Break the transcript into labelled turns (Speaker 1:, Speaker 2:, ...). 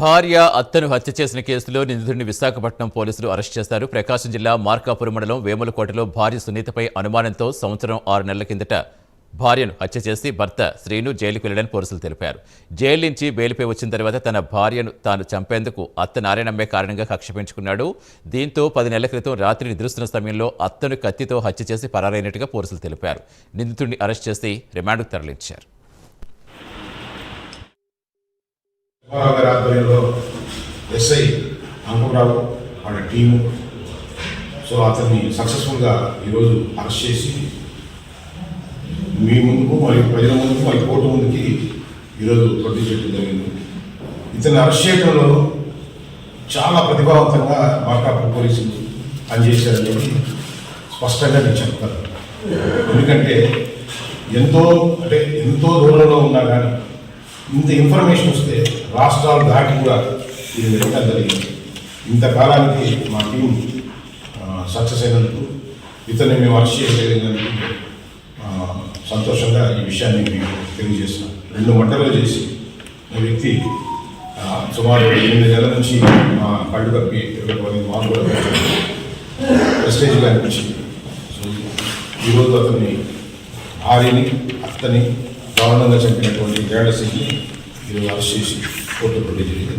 Speaker 1: భార్య అత్తను హత్య చేసిన కేసులో నిందితుడిని విశాఖపట్నం పోలీసులు అరెస్ట్ చేశారు. ప్రకాశం జిల్లా మార్కాపురం మండలం వేములకోటలో భార్య సునీతపై అనుమానంతో సంవత్సరం ఆరు నెలల కిందట భార్యను హత్య చేసి భర్త శ్రీను జైలుకు వెళ్ళడని పోలీసులు తెలిపారు. జైలు నుంచి బెయిల్పై వచ్చిన తర్వాత తన భార్యను తాను చంపేందుకు అత్త నారాయణమ్మే కారణంగా కక్ష పెంచుకున్నాడు. దీంతో పది నెలల క్రితం రాత్రి నిద్రిస్తున్న సమయంలో అత్తను కత్తితో హత్య చేసి పరారైనట్టుగా పోలీసులు తెలిపారు. నిందితుడిని అరెస్ట్ చేసి రిమాండ్కు తరలించారు.
Speaker 2: గారి ఆధ్వర్యంలో ఎస్ఐ అంకురావు వాళ్ళ టీము. సో అతన్ని సక్సెస్ఫుల్గా ఈరోజు అరెస్ట్ చేసి మీ ముందుకు మరి ప్రజల ముందుకు మరి కోర్టు ముందుకి ఈరోజు ప్రొడ్యూస్ చేయడం జరిగింది. ఇతన్ని అరెస్ట్ చేయడంలో చాలా ప్రతిభావంతంగా మార్కాపురం పోలీసులు పనిచేశారనేది స్పష్టంగా నేను చెప్తాను. ఎందుకంటే ఎంతో అంటే ఎంతో దూరంలో ఉన్నా కానీ ఇంత ఇన్ఫర్మేషన్ వస్తే రాష్ట్రాలు దాటి కూడా ఇది వెళ్ళడం జరిగింది. ఇంతకాలానికి మా టీం సక్సెస్ అయినందుకు ఇతన్ని మేము అరెస్ట్ చేయగలిగినందుకు సంతోషంగా ఈ విషయాన్ని మేము తెలియజేస్తున్నాం. రెండు మంటలు చేసి ఈ వ్యక్తి సుమారు ఎనిమిది నెలల నుంచి మా కళ్ళు కప్పి తిరగడం మాకు కూడా ప్రెస్టేజ్గా అనిపించింది సో ఈరోజు అతన్ని భార్యని అత్తని దారుణంగా చంపినటువంటి గేళ్ళ సింగ్ని ఈరోజు అరెస్ట్ చేసి కోర్టు ప్రొడ్యూస్ జరిగింది